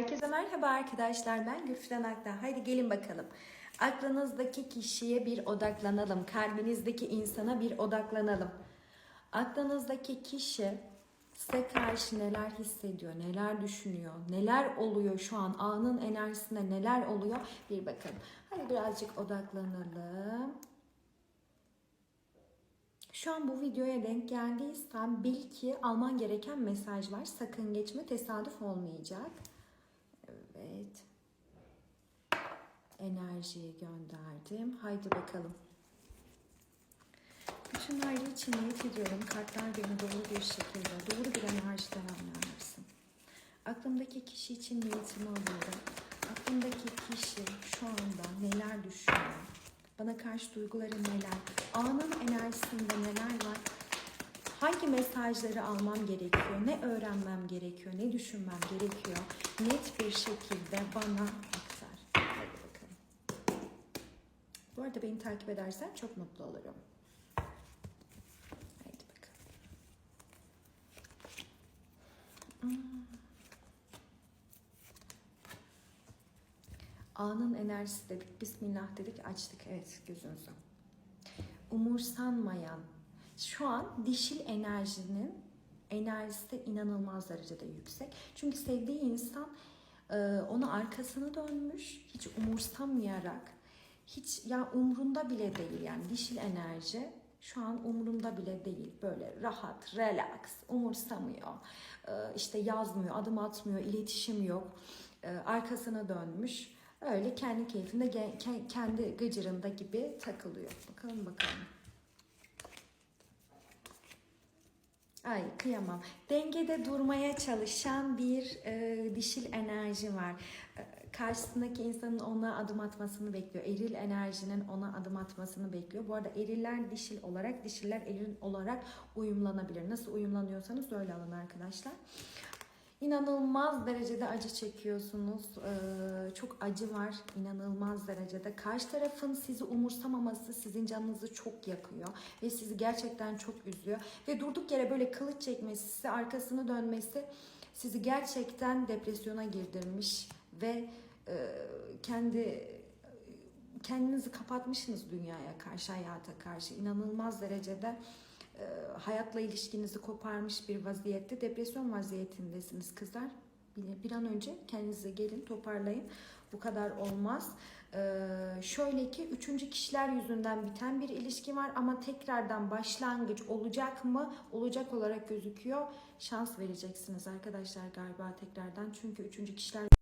Herkese merhaba arkadaşlar. Ben Gülfiden Akta. Haydi gelin bakalım. Aklınızdaki kişiye bir odaklanalım. Kalbinizdeki insana bir odaklanalım. Aklınızdaki kişi size karşı neler hissediyor, neler düşünüyor, neler oluyor şu an anın enerjisinde neler oluyor bir bakalım. Hadi birazcık odaklanalım. Şu an bu videoya denk geldiysen bil ki alman gereken mesaj var. Sakın geçme tesadüf olmayacak. Evet. Enerjiyi gönderdim. Haydi bakalım. Bütün aile için niyet ediyorum. Kartlar beni doğru bir şekilde, doğru bir enerjiden anlarsın. Aklımdaki kişi için niyetimi alıyorum. Aklımdaki kişi şu anda neler düşünüyor? Bana karşı duyguları neler? Anın enerjisinde neler? Hangi mesajları almam gerekiyor? Ne öğrenmem gerekiyor? Ne düşünmem gerekiyor? Net bir şekilde bana aktar. Hadi bakalım. Bu arada beni takip edersen çok mutlu olurum. Haydi bakalım. Hmm. Anın enerjisi dedik. Bismillah dedik. Açtık. Evet gözünüzü. Umursanmayan. Şu an dişil enerjinin enerjisi de inanılmaz derecede yüksek. Çünkü sevdiği insan e, ona arkasını dönmüş. Hiç umursamayarak hiç ya umrunda bile değil yani dişil enerji şu an umurumda bile değil. Böyle rahat, relax, umursamıyor. Ee, işte yazmıyor, adım atmıyor, iletişim yok. Ee, arkasına dönmüş. Öyle kendi keyfinde, kendi gıcırında gibi takılıyor. Bakalım bakalım. Ay kıyamam. Dengede durmaya çalışan bir e, dişil enerji var. E, karşısındaki insanın ona adım atmasını bekliyor. Eril enerjinin ona adım atmasını bekliyor. Bu arada eriller dişil olarak, dişiller eril olarak uyumlanabilir. Nasıl uyumlanıyorsanız öyle alın arkadaşlar. İnanılmaz derecede acı çekiyorsunuz. Ee, çok acı var inanılmaz derecede. Karşı tarafın sizi umursamaması sizin canınızı çok yakıyor ve sizi gerçekten çok üzüyor. Ve durduk yere böyle kılıç çekmesi, size arkasını dönmesi sizi gerçekten depresyona girdirmiş ve e, kendi kendinizi kapatmışsınız dünyaya karşı, hayata karşı. İnanılmaz derecede hayatla ilişkinizi koparmış bir vaziyette depresyon vaziyetindesiniz kızlar. Bir, an önce kendinize gelin toparlayın. Bu kadar olmaz. Ee, şöyle ki üçüncü kişiler yüzünden biten bir ilişki var ama tekrardan başlangıç olacak mı? Olacak olarak gözüküyor. Şans vereceksiniz arkadaşlar galiba tekrardan. Çünkü üçüncü kişiler